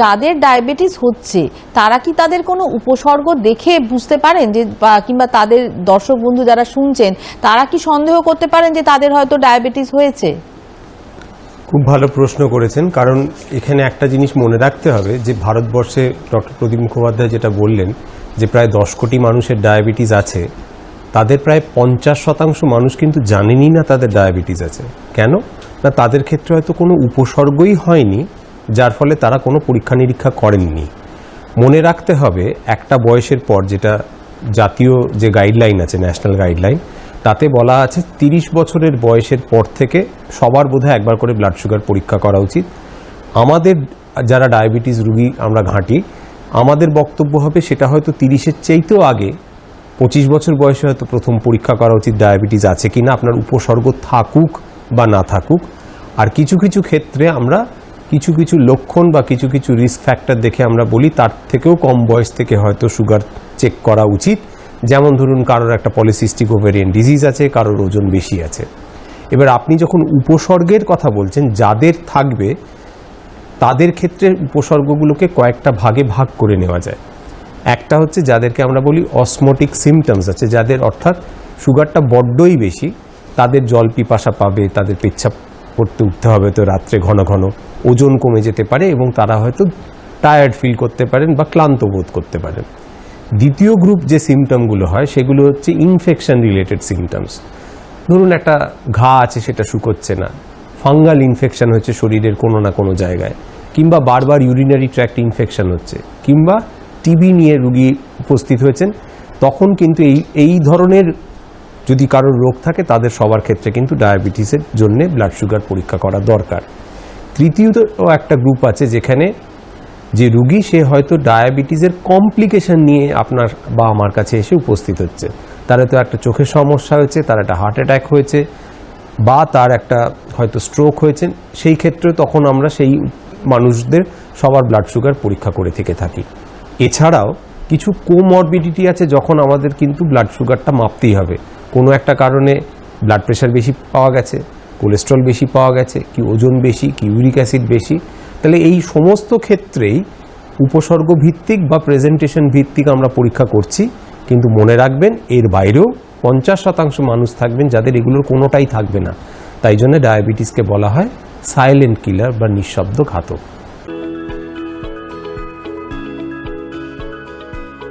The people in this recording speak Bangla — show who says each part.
Speaker 1: যাদের ডায়াবেটিস হচ্ছে, তারা কি তাদের কোনো উপসর্গ দেখে বুঝতে পারেন যে কিংবা তাদের দর্শক বন্ধু যারা শুনছেন, তারা কি সন্দেহ করতে পারেন যে তাদের হয়তো ডায়াবেটিস হয়েছে?
Speaker 2: খুব ভালো প্রশ্ন করেছেন, কারণ এখানে একটা জিনিস মনে রাখতে হবে যে, ভারতবর্ষে ডক্টর প্রদীপ মুখোপাধ্যায় যেটা বললেন যে, প্রায় দশ কোটি মানুষের ডায়াবেটিস আছে, তাদের প্রায় পঞ্চাশ শতাংশ মানুষ কিন্তু জানেনই না তাদের ডায়াবেটিস আছে। কেন? না, তাদের ক্ষেত্রে হয়তো কোনো উপসর্গই হয়নি যার ফলে তারা কোনো পরীক্ষা নিরীক্ষা করেননি। মনে রাখতে হবে, একটা বয়সের পর যেটা জাতীয় যে গাইডলাইন আছে, ন্যাশনাল গাইডলাইন, তাতে বলা আছে তিরিশ বছরের বয়সের পর থেকে সবার বোধহয় একবার করে ব্লাড সুগার পরীক্ষা করা উচিত। আমাদের যারা ডায়াবেটিস রুগী আমরা ঘাঁটি, আমাদের বক্তব্য হবে সেটা হয়তো তিরিশের চাইতেও আগে, পঁচিশ বছর বয়সে হয়তো প্রথম পরীক্ষা করা উচিত ডায়াবেটিস আছে কিনা, আপনার উপসর্গ থাকুক বা না থাকুক। আর কিছু কিছু ক্ষেত্রে আমরা কিছু কিছু লক্ষণ বা কিছু কিছু রিস্ক ফ্যাক্টর দেখে আমরা বলি, তার থেকেও কম বয়স থেকে হয়তো সুগার চেক করা উচিত। যেমন ধরুন, কারোর একটা পলিসিস্টিক ওভেরিয়ান ডিজিজ আছে, কারোর ওজন বেশি আছে। এবার আপনি যখন উপসর্গের কথা বলছেন, যাদের থাকবে, তাদের ক্ষেত্রে উপসর্গগুলোকে কয়েকটা ভাগে ভাগ করে নেওয়া যায়। একটা হচ্ছে যাদেরকে আমরা বলি অসমোটিক সিমটমস আছে, যাদের অর্থাৎ সুগারটা বড্ডই বেশি, তাদের জল পিপাসা পাবে, তাদের পেচ্ছাপ করতে উঠতে হবে তো রাত্রে ঘন ঘন। ওজন কমে যেতে পারে এবং তারা হয়তো টায়ার্ড ফিল করতে পারেন বা ক্লান্ত বোধ করতে পারেন। দ্বিতীয় গ্রুপ যে সিমটমগুলো হয়, সেগুলো হচ্ছে ইনফেকশন রিলেটেড সিমটমস ধরুন একটা ঘা আছে, সেটা শুকোচ্ছে না। ফাঙ্গাল ইনফেকশন হচ্ছে শরীরের কোনো না কোনো জায়গায়। কিংবা বারবার ইউরিনারি ট্র্যাক্ট ইনফেকশন হচ্ছে। কিংবা টিবি নিয়ে রুগী উপস্থিত হয়েছেন, তখন কিন্তু এই এই ধরনের যদি কারোর রোগ থাকে, তাদের সবার ক্ষেত্রে কিন্তু ডায়াবেটিসের জন্য ব্লাড সুগার পরীক্ষা করা দরকার। তৃতীয়ত একটা গ্রুপ আছে যেখানে যে রুগী, সে হয়তো ডায়াবেটিসের কমপ্লিকেশন নিয়ে আপনার বা আমার কাছে এসে উপস্থিত হচ্ছে। তার হয়তো একটা চোখের সমস্যা হয়েছে, তার একটা হার্ট অ্যাটাক হয়েছে, বা তার একটা হয়তো স্ট্রোক হয়েছে। সেই ক্ষেত্রে তখন আমরা সেই মানুষদের সবার ব্লাড সুগার পরীক্ষা করে থেকে থাকি। এছাড়াও কিছু কোমরবিডিটি আছে যখন আমাদের কিন্তু ব্লাড সুগারটা মাপতেই হবে। কোনো একটা কারণে ব্লাড প্রেশার বেশি পাওয়া গেছে কোলেস্ট্রল বেশি পাওয়া গেছে, কি ওজন বেশি, কি ইউরিক অ্যাসিড বেশি, তাহলে এই সমস্ত ক্ষেত্রেই উপসর্গ ভিত্তিক বা প্রেজেন্টেশন ভিত্তিক আমরা পরীক্ষা করছি। কিন্তু মনে রাখবেন, এর বাইরেও পঞ্চাশ শতাংশ মানুষ থাকবেন যাদের এগুলোর কোনোটাই থাকবে না। তাই জন্য ডায়াবেটিসকে বলা হয় সাইলেন্ট কিলার বা নিঃশব্দ ঘাতক